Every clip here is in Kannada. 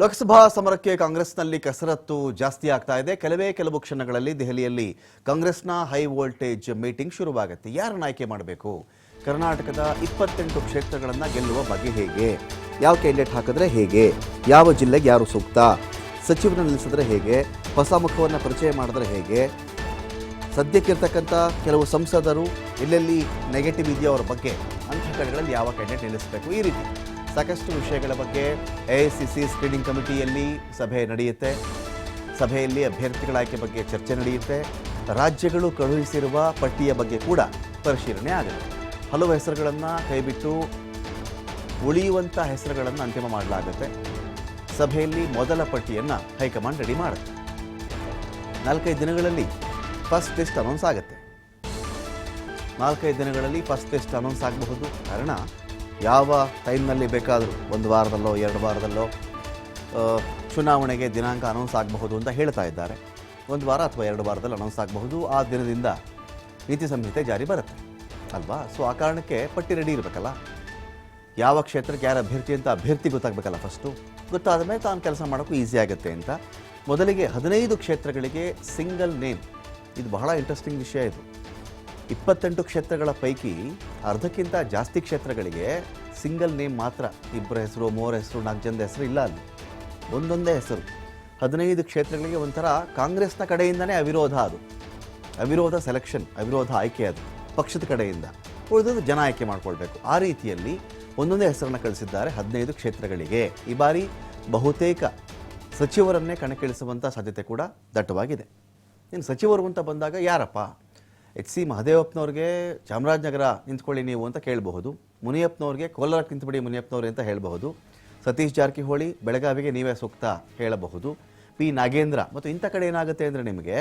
ಲೋಕಸಭಾ ಸಮರಕ್ಕೆ ಕಾಂಗ್ರೆಸ್ನಲ್ಲಿ ಕಸರತ್ತು ಜಾಸ್ತಿ ಆಗ್ತಾ ಇದೆ. ಕೆಲವೇ ಕೆಲವು ಕ್ಷಣಗಳಲ್ಲಿ ದೆಹಲಿಯಲ್ಲಿ ಕಾಂಗ್ರೆಸ್ನ ಹೈ ವೋಲ್ಟೇಜ್ ಮೀಟಿಂಗ್ ಶುರುವಾಗುತ್ತೆ. ಯಾರನ್ನ ಆಯ್ಕೆ ಮಾಡಬೇಕು? ಕರ್ನಾಟಕದ ಇಪ್ಪತ್ತೆಂಟು ಕ್ಷೇತ್ರಗಳನ್ನು ಗೆಲ್ಲುವ ಬಗ್ಗೆ ಹೇಗೆ? ಯಾವ ಕ್ಯಾಂಡಿಡೇಟ್ ಹಾಕಿದ್ರೆ ಹೇಗೆ? ಯಾವ ಜಿಲ್ಲೆಗೆ ಯಾರು ಸೂಕ್ತ? ಸಚಿವರನ್ನ ನಿಲ್ಲಿಸಿದ್ರೆ ಹೇಗೆ? ಹೊಸ ಮುಖವನ್ನು ಪರಿಚಯ ಮಾಡಿದ್ರೆ ಹೇಗೆ? ಸದ್ಯಕ್ಕಿರ್ತಕ್ಕಂಥ ಕೆಲವು ಸಂಸದರು ಎಲ್ಲೆಲ್ಲಿ ನೆಗೆಟಿವ್ ಇದೆಯೋ ಅವರ ಬಗ್ಗೆ ಅಂಥ ಕಡೆಗಳಲ್ಲಿ ಯಾವ ಕ್ಯಾಂಡಿಡೇಟ್ ನಿಲ್ಲಿಸಬೇಕು? ಈ ರೀತಿ. ಸಾಕಷ್ಟು ವಿಷಯಗಳ ಬಗ್ಗೆ ಎ ಸ್ಕ್ರೀನಿಂಗ್ ಕಮಿಟಿಯಲ್ಲಿ ಸಭೆ ನಡೆಯುತ್ತೆ. ಸಭೆಯಲ್ಲಿ ಅಭ್ಯರ್ಥಿಗಳ ಆಯ್ಕೆ ಬಗ್ಗೆ ಚರ್ಚೆ ನಡೆಯುತ್ತೆ. ರಾಜ್ಯಗಳು ಕಳುಹಿಸಿರುವ ಪಟ್ಟಿಯ ಬಗ್ಗೆ ಕೂಡ ಪರಿಶೀಲನೆ ಆಗುತ್ತೆ. ಹಲವು ಹೆಸರುಗಳನ್ನು ಕೈಬಿಟ್ಟು ಉಳಿಯುವಂಥ ಹೆಸರುಗಳನ್ನು ಅಂತಿಮ ಮಾಡಲಾಗುತ್ತೆ. ಸಭೆಯಲ್ಲಿ ಮೊದಲ ಪಟ್ಟಿಯನ್ನು ಹೈಕಮಾಂಡ್ ರೆಡಿ ಮಾಡುತ್ತೆ. ನಾಲ್ಕೈದು ದಿನಗಳಲ್ಲಿ ಫಸ್ಟ್ ಲಿಸ್ಟ್ ಅನೌನ್ಸ್ ಆಗುತ್ತೆ. ನಾಲ್ಕೈದು ದಿನಗಳಲ್ಲಿ ಫಸ್ಟ್ ಲಿಸ್ಟ್ ಅನೌನ್ಸ್ ಆಗಬಹುದು. ಕಾರಣ ಯಾವ ಟೈಮ್ನಲ್ಲಿ ಬೇಕಾದರೂ ಒಂದು ವಾರದಲ್ಲೋ, ಎರಡು ವಾರದಲ್ಲೋ ಚುನಾವಣೆಗೆ ದಿನಾಂಕ ಅನೌನ್ಸ್ ಆಗಬಹುದು ಅಂತ ಹೇಳ್ತಾ ಇದ್ದಾರೆ. ಒಂದು ವಾರ ಅಥವಾ ಎರಡು ವಾರದಲ್ಲಿ ಅನೌನ್ಸ್ ಆಗಬಹುದು. ಆ ದಿನದಿಂದ ನೀತಿ ಸಂಹಿತೆ ಜಾರಿ ಬರುತ್ತೆ. ಅಲ್ವಾ? ಸೊ ಆ ಕಾರಣಕ್ಕೆ ಪಟ್ಟಿ ರೆಡಿ ಇರಬೇಕಲ್ಲ. ಯಾವ ಕ್ಷೇತ್ರಕ್ಕೆ ಯಾರು ಅಭ್ಯರ್ಥಿ ಅಂತ ಅಭ್ಯರ್ಥಿ ಗೊತ್ತಾಗಬೇಕಲ್ಲ ಫಸ್ಟು ಗೊತ್ತಾದ ಮೇಲೆ ತಾನು ಕೆಲಸ ಮಾಡೋಕ್ಕೂ ಈಸಿ ಆಗುತ್ತೆ ಅಂತ. ಮೊದಲಿಗೆ ಹದಿನೈದು ಕ್ಷೇತ್ರಗಳಿಗೆ ಸಿಂಗಲ್ ನೇಮ್ ಇದು ಬಹಳ ಇಂಟ್ರೆಸ್ಟಿಂಗ್ ವಿಷಯ ಇದು. ಇಪ್ಪತ್ತೆಂಟು ಕ್ಷೇತ್ರಗಳ ಪೈಕಿ ಅರ್ಧಕ್ಕಿಂತ ಜಾಸ್ತಿ ಕ್ಷೇತ್ರಗಳಿಗೆ ಸಿಂಗಲ್ ನೇಮ್ ಮಾತ್ರ ಇಬ್ಬರ ಹೆಸರು, ಮೂವರ ಹೆಸರು, ನಾಲ್ಕು ಜನದ ಹೆಸರು ಇಲ್ಲ ಅಲ್ಲಿ. ಒಂದೊಂದೇ ಹೆಸರು. ಹದಿನೈದು ಕ್ಷೇತ್ರಗಳಿಗೆ ಒಂಥರ ಕಾಂಗ್ರೆಸ್ನ ಕಡೆಯಿಂದನೇ ಅವಿರೋಧ ಅದು. ಅವಿರೋಧ ಸೆಲೆಕ್ಷನ್ ಅವಿರೋಧ ಆಯ್ಕೆ ಅದು, ಪಕ್ಷದ ಕಡೆಯಿಂದ. ಉಳಿದದ್ದು ಜನ ಆಯ್ಕೆ ಮಾಡಿಕೊಳ್ಬೇಕು. ಆ ರೀತಿಯಲ್ಲಿ ಒಂದೊಂದೇ ಹೆಸರನ್ನು ಕಳಿಸಿದ್ದಾರೆ ಹದಿನೈದು ಕ್ಷೇತ್ರಗಳಿಗೆ. ಈ ಬಾರಿ ಬಹುತೇಕ ಸಚಿವರನ್ನೇ ಕಣಕ್ಕಿಳಿಸುವಂಥ ಸಾಧ್ಯತೆ ಕೂಡ ದಟ್ಟವಾಗಿದೆ. ಇನ್ನು ಸಚಿವರು ಅಂತ ಬಂದಾಗ ಯಾರಪ್ಪ? ಎಚ್ ಸಿ ಮಹದೇವಪ್ಪನವ್ರಿಗೆ ಚಾಮರಾಜನಗರ ನಿಂತ್ಕೊಳ್ಳಿ ನೀವು ಅಂತ ಕೇಳಬಹುದು. ಮುನಿಯಪ್ಪನವ್ರಿಗೆ ಕೋಲಾರಕ್ಕೆ ನಿಂತುಬಿಡಿ ಮುನಿಯಪ್ಪನವ್ರೆ ಅಂತ ಹೇಳಬಹುದು. ಸತೀಶ್ ಜಾರಕಿಹೊಳಿ ಬೆಳಗಾವಿಗೆ ನೀವೇ ಸೂಕ್ತ ಹೇಳಬಹುದು. ಪಿ ನಾಗೇಂದ್ರ ಮತ್ತು ಇಂಥ ಕಡೆ ಏನಾಗುತ್ತೆ ಅಂದರೆ ನಿಮಗೆ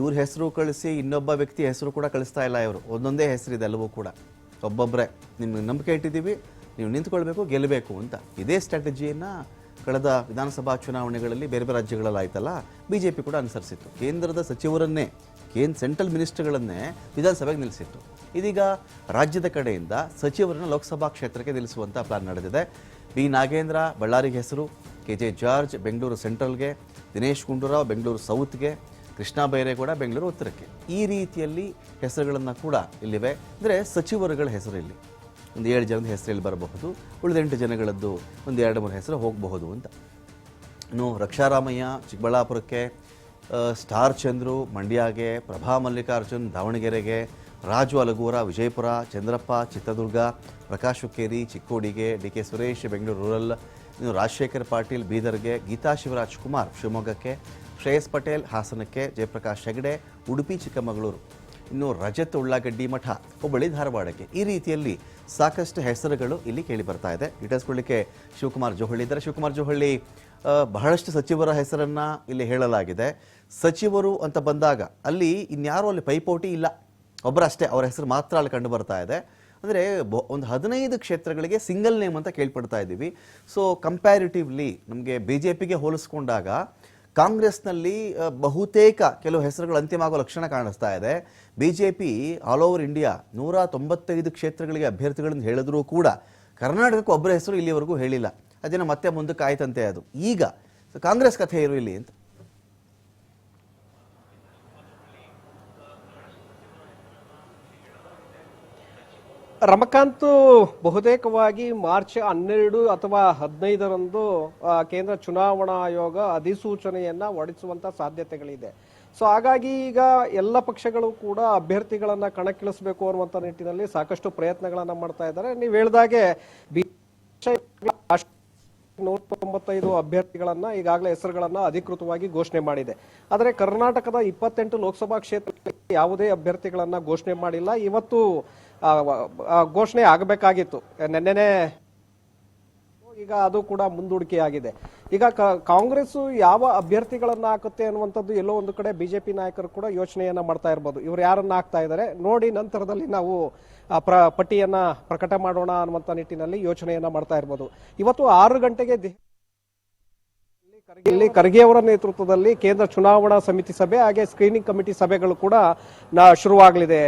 ಇವ್ರ ಹೆಸರು ಕಳಿಸಿ ಇನ್ನೊಬ್ಬ ವ್ಯಕ್ತಿ ಹೆಸರು ಕೂಡ ಕಳಿಸ್ತಾ ಇಲ್ಲ ಇವರು. ಒಂದೊಂದೇ ಹೆಸರಿದೆ ಎಲ್ಲವೂ ಕೂಡ. ಒಬ್ಬೊಬ್ಬರೇ ನಿಮ್ಗೆ ನಂಬಿಕೆ ಇಟ್ಟಿದ್ದೀವಿ, ನೀವು ನಿಂತ್ಕೊಳ್ಬೇಕು, ಗೆಲ್ಲಬೇಕು ಅಂತ. ಇದೇ ಸ್ಟ್ರಾಟಜಿಯನ್ನು ಕಳೆದ ವಿಧಾನಸಭಾ ಚುನಾವಣೆಗಳಲ್ಲಿ ಬೇರೆ ಬೇರೆ ರಾಜ್ಯಗಳಲ್ಲಿ ಆಯ್ತಲ್ಲ ಬಿ ಜೆ ಪಿ ಕೂಡ ಅನುಸರಿಸಿತ್ತು. ಕೇಂದ್ರದ ಸಚಿವರನ್ನೇ ಕೇಂದ್ರ ಸೆಂಟ್ರಲ್ ಮಿನಿಸ್ಟರ್ಗಳನ್ನೇ ವಿಧಾನಸಭೆಗೆ ನಿಲ್ಲಿಸಿತ್ತು ಇದೀಗ ರಾಜ್ಯದ ಕಡೆಯಿಂದ ಸಚಿವರನ್ನು ಲೋಕಸಭಾ ಕ್ಷೇತ್ರಕ್ಕೆ ನಿಲ್ಲಿಸುವಂಥ ಪ್ಲಾನ್ ನಡೆದಿದೆ. ಬಿ ನಾಗೇಂದ್ರ ಬಳ್ಳಾರಿಗೆ ಹೆಸರು, ಕೆ ಜೆ ಜಾರ್ಜ್, ಬೆಂಗಳೂರು ಸೆಂಟ್ರಲ್ಗೆ, ದಿನೇಶ್ ಗುಂಡೂರಾವ್, ಬೆಂಗಳೂರು ಸೌತ್ಗೆ, ಕೃಷ್ಣ ಬೈರೇಗೌಡ, ಬೆಂಗಳೂರು ಉತ್ತರಕ್ಕೆ. ಈ ರೀತಿಯಲ್ಲಿ ಹೆಸರುಗಳನ್ನು ಕೂಡ ಇಲ್ಲಿವೆ. ಅಂದರೆ ಸಚಿವರುಗಳ ಹೆಸರು ಇಲ್ಲಿ. ಒಂದು ಏಳು ಜನದ ಹೆಸರು ಇಲ್ಲಿ ಬರಬಹುದು ಉಳಿದೆಂಟು ಜನಗಳದ್ದು ಒಂದು ಎರಡು ಮೂರು ಹೆಸರು ಹೋಗಬಹುದು ಅಂತ. ಇನ್ನು ರಕ್ಷಾರಾಮಯ್ಯ ಚಿಕ್ಕಬಳ್ಳಾಪುರಕ್ಕೆ ಸ್ಟಾರ್ ಚಂದ್ರು, ಮಂಡ್ಯಗೆ, ಪ್ರಭಾ ಮಲ್ಲಿಕಾರ್ಜುನ್, ದಾವಣಗೆರೆಗೆ, Raju Alagur, Vijayapura, Chandrappa, Chitradurga, Prakash Hukkeri, ಚಿಕ್ಕೋಡಿಗೆ, D K Suresh, Bengaluru rural, ಇನ್ನು ರಾಜಶೇಖರ್ ಪಾಟೀಲ್, ಬೀದರ್ಗೆ, ಗೀತಾ ಶಿವರಾಜ್ ಕುಮಾರ್, ಶಿವಮೊಗ್ಗಕ್ಕೆ, ಶ್ರೇಯಸ್ ಪಟೇಲ್, ಹಾಸನಕ್ಕೆ, ಜಯಪ್ರಕಾಶ್ ಹೆಗಡೆ, ಉಡುಪಿ, ಚಿಕ್ಕಮಗಳೂರು. ಇನ್ನು ರಜತ್ ಉಳ್ಳಾಗಡ್ಡಿ ಮಠ, ಹುಬ್ಬಳ್ಳಿ ಧಾರವಾಡಕ್ಕೆ. ಈ ರೀತಿಯಲ್ಲಿ ಸಾಕಷ್ಟು ಹೆಸರುಗಳು ಇಲ್ಲಿ ಕೇಳಿ ಬರ್ತಾ ಇದೆ. ಡೀಟೇಲ್ಸ್ ಕೊಡಲಿಕ್ಕೆ ಶಿವಕುಮಾರ್ ಜೋಹಳ್ಳಿ ಇದ್ದಾರೆ. ಶಿವಕುಮಾರ್ ಜೋಹಳ್ಳಿ ಬಹಳಷ್ಟು ಸಚಿವರ ಹೆಸರನ್ನು ಇಲ್ಲಿ ಹೇಳಲಾಗಿದೆ. ಸಚಿವರು ಅಂತ ಬಂದಾಗ ಅಲ್ಲಿ ಇನ್ಯಾರೂ ಅಲ್ಲಿ ಪೈಪೋಟಿ ಇಲ್ಲ. ಒಬ್ಬರಷ್ಟೇ ಅವರ ಹೆಸರು ಮಾತ್ರ ಅಲ್ಲಿ ಕಂಡು ಬರ್ತಾ ಇದೆ. ಅಂದರೆ ಒಂದು ಹದಿನೈದು ಕ್ಷೇತ್ರಗಳಿಗೆ ಸಿಂಗಲ್ ನೇಮ್ ಅಂತ ಕೇಳ್ಪಡ್ತಾ ಇದ್ದೀವಿ. ಸೊ ಕಂಪ್ಯಾರಿಟಿವ್ಲಿ ನಮಗೆ ಬಿ ಜೆ ಪಿಗೆ ಹೋಲಿಸ್ಕೊಂಡಾಗ ಕಾಂಗ್ರೆಸ್ನಲ್ಲಿ ಬಹುತೇಕ ಕೆಲವು ಹೆಸರುಗಳು ಅಂತಿಮ ಲಕ್ಷಣ ಕಾಣಿಸ್ತಾ ಇದೆ. B J P all over India ನೂರ ತೊಂಬತ್ತೈದು ಕ್ಷೇತ್ರಗಳಿಗೆ ಅಭ್ಯರ್ಥಿಗಳನ್ನು ಹೇಳಿದ್ರೂ ಕೂಡ ಕರ್ನಾಟಕಕ್ಕೆ ಒಬ್ಬರ ಹೆಸರು ಇಲ್ಲಿವರೆಗೂ ಹೇಳಿಲ್ಲ. ಅದನ್ನು ಮತ್ತೆ ಮುಂದಕ್ಕೆ ಆಯ್ತಂತೆ ಅದು. ಈಗ ಕಾಂಗ್ರೆಸ್ ಕಥೆ ಇರು ಇಲ್ಲಿ ಅಂತ? ರಮಕಾಂತ್ ಬಹುತೇಕವಾಗಿ ಮಾರ್ಚ್ ಹನ್ನೆರಡು ಅಥವಾ ಹದಿನೈದರಂದು ಕೇಂದ್ರ ಚುನಾವಣಾ ಆಯೋಗ ಅಧಿಸೂಚನೆಯನ್ನ ಹೊರಡಿಸುವಂತ ಸಾಧ್ಯತೆಗಳಿದೆ. ಸೊ ಹಾಗಾಗಿ ಈಗ ಎಲ್ಲ ಪಕ್ಷಗಳು ಕೂಡ ಅಭ್ಯರ್ಥಿಗಳನ್ನ ಕಣಕ್ಕಿಳಿಸಬೇಕು ಅನ್ನುವಂತ ನಿಟ್ಟಿನಲ್ಲಿ ಸಾಕಷ್ಟು ಪ್ರಯತ್ನಗಳನ್ನ ಮಾಡ್ತಾ ಇದ್ದಾರೆ. ನೀವು ಹೇಳಿದಾಗೆ ನೂರ ತೊಂಬತ್ತೈದು ಅಭ್ಯರ್ಥಿಗಳನ್ನ ಈಗಾಗಲೇ ಹೆಸರುಗಳನ್ನ ಅಧಿಕೃತವಾಗಿ ಘೋಷಣೆ ಮಾಡಿದೆ. ಆದರೆ ಕರ್ನಾಟಕದ ಇಪ್ಪತ್ತೆಂಟು ಲೋಕಸಭಾ ಕ್ಷೇತ್ರಕ್ಕೆ ಯಾವುದೇ ಅಭ್ಯರ್ಥಿಗಳನ್ನ ಘೋಷಣೆ ಮಾಡಿಲ್ಲ. ಇವತ್ತು ಘೋಷಣೆ ಆಗಬೇಕಾಗಿತ್ತು. ನೆನ್ನೆನೆ ಈಗ ಅದು ಕೂಡ ಮುಂದೂಡಿಕೆಯಾಗಿದೆ. ಈಗ ಕಾಂಗ್ರೆಸ್ ಯಾವ ಅಭ್ಯರ್ಥಿಗಳನ್ನ ಹಾಕುತ್ತೆ ಅನ್ನುವಂಥದ್ದು ಎಲ್ಲೋ ಒಂದು ಕಡೆ ಬಿಜೆಪಿ ನಾಯಕರು ಕೂಡ ಯೋಚನೆಯನ್ನ ಮಾಡ್ತಾ ಇರ್ಬೋದು. ಇವ್ರು ಯಾರನ್ನ ಹಾಕ್ತಾ ಇದ್ದಾರೆ ನೋಡಿ ನಂತರದಲ್ಲಿ ನಾವು ಪ್ರ, ಪಟ್ಟಿಯನ್ನ ಪ್ರಕಟ ಮಾಡೋಣ ಅನ್ನುವಂಥ ನಿಟ್ಟಿನಲ್ಲಿ ಯೋಚನೆಯನ್ನ ಮಾಡ್ತಾ ಇರ್ಬೋದು. ಇವತ್ತು ಆರು ಗಂಟೆಗೆ ಇಲ್ಲಿ ಖರ್ಗೆ ಅವರ ನೇತೃತ್ವದಲ್ಲಿ ಕೇಂದ್ರ ಚುನಾವಣಾ ಸಮಿತಿ ಸಭೆ, ಹಾಗೆ ಸ್ಕ್ರೀನಿಂಗ್ ಕಮಿಟಿ ಸಭೆಗಳು ಕೂಡ ಶುರುವಾಗಲಿದೆ.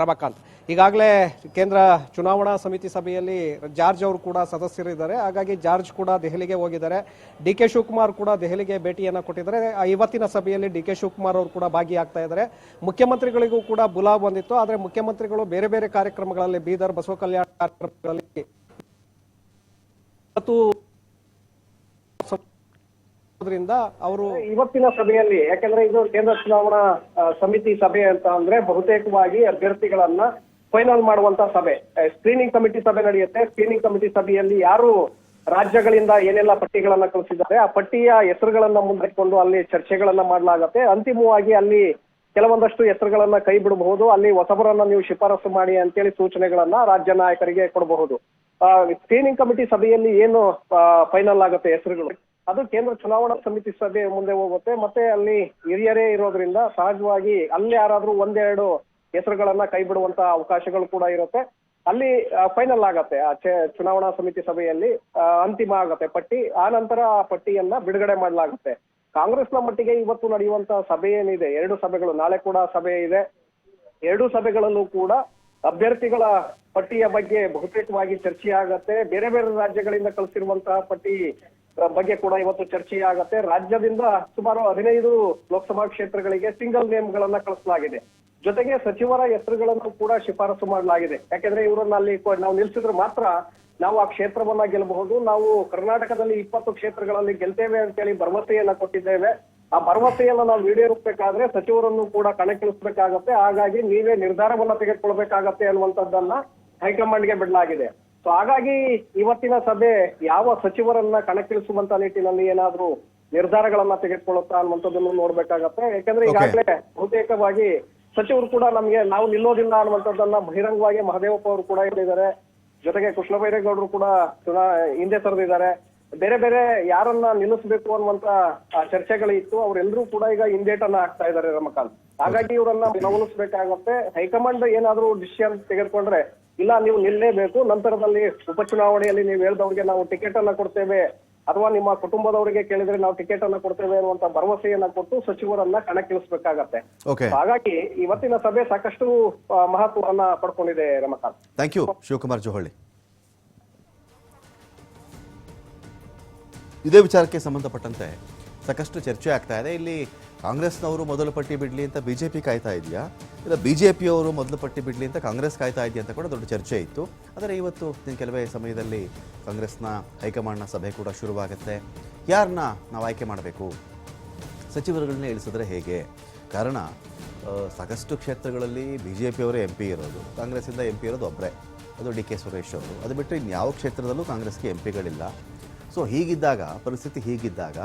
ರಮಾಕಾಂತ್. ಈಗಾಗಲೇ ಕೇಂದ್ರ ಚುನಾವಣಾ ಸಮಿತಿ ಸಭೆಯಲ್ಲಿ ಜಾರ್ಜ್ ಅವರು ಕೂಡ ಸದಸ್ಯರಿದ್ದಾರೆ. ಹಾಗಾಗಿ ಜಾರ್ಜ್ ಕೂಡ ದೆಹಲಿಗೆ ಹೋಗಿದ್ದಾರೆ. ಡಿ ಕೆ ಶಿವಕುಮಾರ್ ಕೂಡ ದೆಹಲಿಗೆ ಭೇಟಿಯನ್ನು ಕೊಟ್ಟಿದ್ದಾರೆ. ಇವತ್ತಿನ ಸಭೆಯಲ್ಲಿ ಡಿ ಕೆ ಶಿವಕುಮಾರ್ ಅವರು ಕೂಡ ಭಾಗಿಯಾಗ್ತಾ ಇದ್ದಾರೆ. ಮುಖ್ಯಮಂತ್ರಿಗಳಿಗೂ ಕೂಡ ಬುಲಾವ್ ಬಂದಿತ್ತು. ಆದರೆ ಮುಖ್ಯಮಂತ್ರಿಗಳು ಬೇರೆ ಬೇರೆ ಕಾರ್ಯಕ್ರಮಗಳಲ್ಲಿ ಬೀದರ್, ಬಸವ ಕಲ್ಯಾಣ ಕಾರ್ಯಕ್ರಮಗಳಲ್ಲಿ ಅವರು ಇವತ್ತಿನ ಸಭೆಯಲ್ಲಿ, ಯಾಕಂದ್ರೆ ಇದು ಕೇಂದ್ರ ಚುನಾವಣಾ ಸಮಿತಿ ಸಭೆ ಅಂತ ಅಂದ್ರೆ ಬಹುತೇಕವಾಗಿ ಅಭ್ಯರ್ಥಿಗಳನ್ನ ಫೈನಲ್ ಮಾಡುವಂತ ಸಭೆ ಸ್ಕ್ರೀನಿಂಗ್ ಕಮಿಟಿ ಸಭೆ ನಡೆಯುತ್ತೆ. ಸ್ಕ್ರೀನಿಂಗ್ ಕಮಿಟಿ ಸಭೆಯಲ್ಲಿ ಯಾರು ರಾಜ್ಯಗಳಿಂದ ಏನೆಲ್ಲ ಪಟ್ಟಿಗಳನ್ನ ಕಳಿಸಿದ್ದಾರೆ, ಆ ಪಟ್ಟಿಯ ಹೆಸರುಗಳನ್ನ ಮುಂದಿಟ್ಕೊಂಡು ಅಲ್ಲಿ ಚರ್ಚೆಗಳನ್ನ ಮಾಡಲಾಗತ್ತೆ. ಅಂತಿಮವಾಗಿ ಅಲ್ಲಿ ಕೆಲವೊಂದಷ್ಟು ಹೆಸರುಗಳನ್ನ ಕೈ ಬಿಡಬಹುದು. ಅಲ್ಲಿ ಹೊಸಬರನ್ನ ನೀವು ಶಿಫಾರಸು ಮಾಡಿ ಅಂತೇಳಿ ಸೂಚನೆಗಳನ್ನ ರಾಜ್ಯ ನಾಯಕರಿಗೆ ಕೊಡಬಹುದು. ಸ್ಕ್ರೀನಿಂಗ್ ಕಮಿಟಿ ಸಭೆಯಲ್ಲಿ ಏನು ಫೈನಲ್ ಆಗುತ್ತೆ ಹೆಸರುಗಳು? ಅದು ಕೇಂದ್ರ ಚುನಾವಣಾ ಸಮಿತಿ ಸಭೆ ಮುಂದೆ ಹೋಗುತ್ತೆ. ಮತ್ತೆ ಅಲ್ಲಿ ಹಿರಿಯರೇ ಇರೋದ್ರಿಂದ ಸಹಜವಾಗಿ ಅಲ್ಲಿ ಯಾರಾದ್ರೂ ಒಂದೆರಡು ಹೆಸರುಗಳನ್ನ ಕೈ ಬಿಡುವಂತ ಅವಕಾಶಗಳು ಕೂಡ ಇರುತ್ತೆ. ಅಲ್ಲಿ ಫೈನಲ್ ಆಗತ್ತೆ. ಆ ಚುನಾವಣಾ ಸಮಿತಿ ಸಭೆಯಲ್ಲಿ ಅಂತಿಮ ಆಗತ್ತೆ ಪಟ್ಟಿ. ಆ ನಂತರ ಆ ಪಟ್ಟಿಯನ್ನ ಬಿಡುಗಡೆ ಮಾಡಲಾಗುತ್ತೆ. ಕಾಂಗ್ರೆಸ್ನ ಮಟ್ಟಿಗೆ ಇವತ್ತು ನಡೆಯುವಂತ ಸಭೆ ಏನಿದೆ? ಎರಡು ಸಭೆಗಳು. ನಾಳೆ ಕೂಡ ಸಭೆ ಇದೆ. ಎರಡು ಸಭೆಗಳಲ್ಲೂ ಕೂಡ ಅಭ್ಯರ್ಥಿಗಳ ಪಟ್ಟಿಯ ಬಗ್ಗೆ ಬಹುತೇಕವಾಗಿ ಚರ್ಚೆ ಆಗತ್ತೆ. ಬೇರೆ ಬೇರೆ ರಾಜ್ಯಗಳಿಂದ ಕಳಿಸಿರುವಂತಹ ಪಟ್ಟಿ ಬಗ್ಗೆ ಕೂಡ ಇವತ್ತು ಚರ್ಚೆ ಆಗತ್ತೆ. ರಾಜ್ಯದಿಂದ ಸುಮಾರು ಹದಿನೈದು ಲೋಕಸಭಾ ಕ್ಷೇತ್ರಗಳಿಗೆ ಸಿಂಗಲ್ ನೇಮ್ ಗಳನ್ನ ಕಳಿಸಲಾಗಿದೆ. ಜೊತೆಗೆ ಸಚಿವರ ಹೆಸರುಗಳನ್ನು ಕೂಡ ಶಿಫಾರಸು ಮಾಡಲಾಗಿದೆ. ಯಾಕೆಂದ್ರೆ ಇವರನ್ನ ಅಲ್ಲಿ ನಾವು ನಿಲ್ಸಿದ್ರೆ ಮಾತ್ರ ನಾವು ಆ ಕ್ಷೇತ್ರವನ್ನ ಗೆಲ್ಲಬಹುದು. ನಾವು ಕರ್ನಾಟಕದಲ್ಲಿ ಇಪ್ಪತ್ತು ಕ್ಷೇತ್ರಗಳಲ್ಲಿ ಗೆಲ್ತೇವೆ ಅಂತ ಹೇಳಿ ಭರವಸೆಯನ್ನ ಕೊಟ್ಟಿದ್ದೇವೆ. ಆ ಭರವಸೆಯನ್ನ ನಾವು ಈಡೇರಿಸಬೇಕಾದ್ರೆ ಸಚಿವರನ್ನು ಕೂಡ ಕಣಕ್ಕಿಳಿಸಬೇಕಾಗತ್ತೆ. ಹಾಗಾಗಿ ನೀವೇ ನಿರ್ಧಾರವನ್ನ ತೆಗೆದುಕೊಳ್ಬೇಕಾಗತ್ತೆ ಅನ್ನುವಂಥದ್ದನ್ನ ಹೈಕಮಾಂಡ್ಗೆ ಬಿಡಲಾಗಿದೆ. ಸೊ ಹಾಗಾಗಿ ಇವತ್ತಿನ ಸಭೆ ಯಾವ ಸಚಿವರನ್ನ ಕಣಕ್ಕಿಳಿಸುವಂತ ನಿಟ್ಟಿನಲ್ಲಿ ಏನಾದ್ರೂ ನಿರ್ಧಾರಗಳನ್ನ ತೆಗೆದುಕೊಳ್ಳುತ್ತಾ ಅನ್ನುವಂಥದ್ದನ್ನು ನೋಡ್ಬೇಕಾಗತ್ತೆ. ಯಾಕಂದ್ರೆ. ಈಗಾಗಲೇ ಬಹುತೇಕವಾಗಿ ಸಚಿವರು ಕೂಡ ನಮ್ಗೆ ನಾವು ನಿಲ್ಲೋದಿಲ್ಲ ಅನ್ನುವಂಥದ್ದನ್ನ ಬಹಿರಂಗವಾಗಿ ಮಹದೇವಪ್ಪ ಅವರು ಕೂಡ ಹೇಳಿದ್ದಾರೆ. ಜೊತೆಗೆ ಕೃಷ್ಣ ಬೈರೇಗೌಡರು ಕೂಡ ಹಿಂದೆ ಸರಿದಿದ್ದಾರೆ. ಬೇರೆ ಬೇರೆ ಯಾರನ್ನ ನಿಲ್ಲಿಸಬೇಕು ಅನ್ನುವಂತ ಚರ್ಚೆಗಳು ಇತ್ತು ಅವರೆಲ್ಲರೂ ಕೂಡ ಈಗ ಹಿಂದೇಟನ್ನ ಹಾಕ್ತಾ ಇದ್ದಾರೆ ರಮಕಾಂತ್. ಹಾಗಾಗಿ ಇವರನ್ನ ಗಮನಿಸಬೇಕಾಗತ್ತೆ ಹೈಕಮಾಂಡ್ ಏನಾದ್ರೂ ಡಿಸಿಷನ್ ತೆಗೆದುಕೊಂಡ್ರೆ, ಇಲ್ಲ, ನೀವು ನಿಲ್ಲೇಬೇಕು. ನಂತರದಲ್ಲಿ ಉಪಚುನಾವಣೆಯಲ್ಲಿ ನೀವು ಹೇಳ್ದವ್ರಿಗೆ ನಾವು ಟಿಕೆಟ್ ಅನ್ನ ಕೊಡ್ತೇವೆ. ಅಥವಾ ನಿಮ್ಮ ಕುಟುಂಬದವರಿಗೆ ಕೇಳಿದ್ರೆ ನಾವು ಟಿಕೆಟ್ ಅನ್ನ ಕೊಡ್ತೇವೆ ಅನ್ನುವಂತ ಭರವಸೆಯನ್ನ ಕೊಟ್ಟು ಸಚಿವರನ್ನ ಕಣಕ್ಕಿಳಿಸಬೇಕಾಗತ್ತೆ. ಓಕೆ ಹಾಗಾಗಿ ಇವತ್ತಿನ ಸಭೆ ಸಾಕಷ್ಟು ಮಹತ್ವವನ್ನ ಪಡ್ಕೊಂಡಿದೆ Ramakant. Thank you Shivakumar Johalli. ಇದೇ ವಿಚಾರಕ್ಕೆ ಸಂಬಂಧಪಟ್ಟಂತೆ ಸಾಕಷ್ಟು ಚರ್ಚೆ ಆಗ್ತಾ ಇದೆ. ಇಲ್ಲಿ ಕಾಂಗ್ರೆಸ್ನವರು ಮೊದಲು ಪಟ್ಟಿ ಬಿಡಲಿ ಅಂತ ಬಿಜೆಪಿ ಜೆ ಪಿ ಕಾಯ್ತಾ ಇದೆಯಾ? ಇಲ್ಲ ಬಿ ಜೆ ಪಿಯವರು ಮೊದಲು ಪಟ್ಟಿ ಬಿಡಲಿ ಅಂತ ಕಾಂಗ್ರೆಸ್ ಕಾಯ್ತಾ ಇದೆಯಾ ಅಂತ ಕೂಡ ದೊಡ್ಡ ಚರ್ಚೆ ಇತ್ತು. ಆದರೆ ಇವತ್ತು ಕೆಲವೇ ಸಮಯದಲ್ಲಿ ಕಾಂಗ್ರೆಸ್ನ ಹೈಕಮಾಂಡ್ನ ಸಭೆ ಕೂಡ ಶುರುವಾಗುತ್ತೆ. ಯಾರನ್ನ ನಾವು ಆಯ್ಕೆ ಮಾಡಬೇಕು? ಸಚಿವರುಗಳನ್ನ ಇಳಿಸಿದ್ರೆ ಹೇಗೆ? ಕಾರಣ ಸಾಕಷ್ಟು ಕ್ಷೇತ್ರಗಳಲ್ಲಿ ಬಿ ಜೆ ಪಿಯವರೇ ಎಂ ಪಿ ಇರೋದು, ಕಾಂಗ್ರೆಸ್ಸಿಂದ ಎಂ ಪಿ ಇರೋದು ಒಬ್ಬರೇ ಅದು ಡಿ ಕೆ ಸುರೇಶ್ ಅವರು. ಅದು ಬಿಟ್ಟರೆ ಇನ್ಯಾವ ಕ್ಷೇತ್ರದಲ್ಲೂ ಕಾಂಗ್ರೆಸ್ಗೆ ಎಂ ಪಿಗಳಿಲ್ಲ. ಸೊ ಹೀಗಿದ್ದಾಗ ಪರಿಸ್ಥಿತಿ ಹೀಗಿದ್ದಾಗ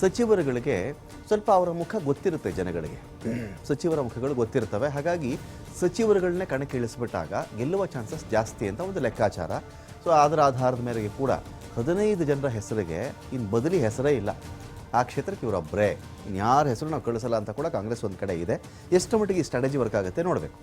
ಸಚಿವರುಗಳಿಗೆ ಸ್ವಲ್ಪ ಅವರ ಮುಖ ಗೊತ್ತಿರುತ್ತೆ ಜನಗಳಿಗೆ. ಸಚಿವರ ಮುಖಗಳು ಗೊತ್ತಿರ್ತವೆ. ಹಾಗಾಗಿ ಸಚಿವರುಗಳನ್ನೇ ಕಣಕ್ಕೆ ಇಳಿಸ್ಬಿಟ್ಟಾಗ ಗೆಲ್ಲುವ ಚಾನ್ಸಸ್ ಜಾಸ್ತಿ ಅಂತ ಒಂದು ಲೆಕ್ಕಾಚಾರ. ಸೊ ಅದರ ಆಧಾರದ ಮೇರೆಗೆ ಕೂಡ ಹದಿನೈದು ಜನರ ಹೆಸರಿಗೆ ಇನ್ನು ಬದಲಿ ಹೆಸರೇ ಇಲ್ಲ. ಆ ಕ್ಷೇತ್ರಕ್ಕೆ ಇವರೊಬ್ಬರೇ ಇನ್ಯಾರ ಹೆಸರು ನಾವು ಕಳಿಸಲ್ಲ ಅಂತ ಕೂಡ ಕಾಂಗ್ರೆಸ್ ಒಂದು ಕಡೆ ಇದೆ. ಎಷ್ಟು ಮಟ್ಟಿಗೆ ಈ ಸ್ಟ್ರಾಟಜಿ ವರ್ಕ್ ಆಗುತ್ತೆ ನೋಡಬೇಕು.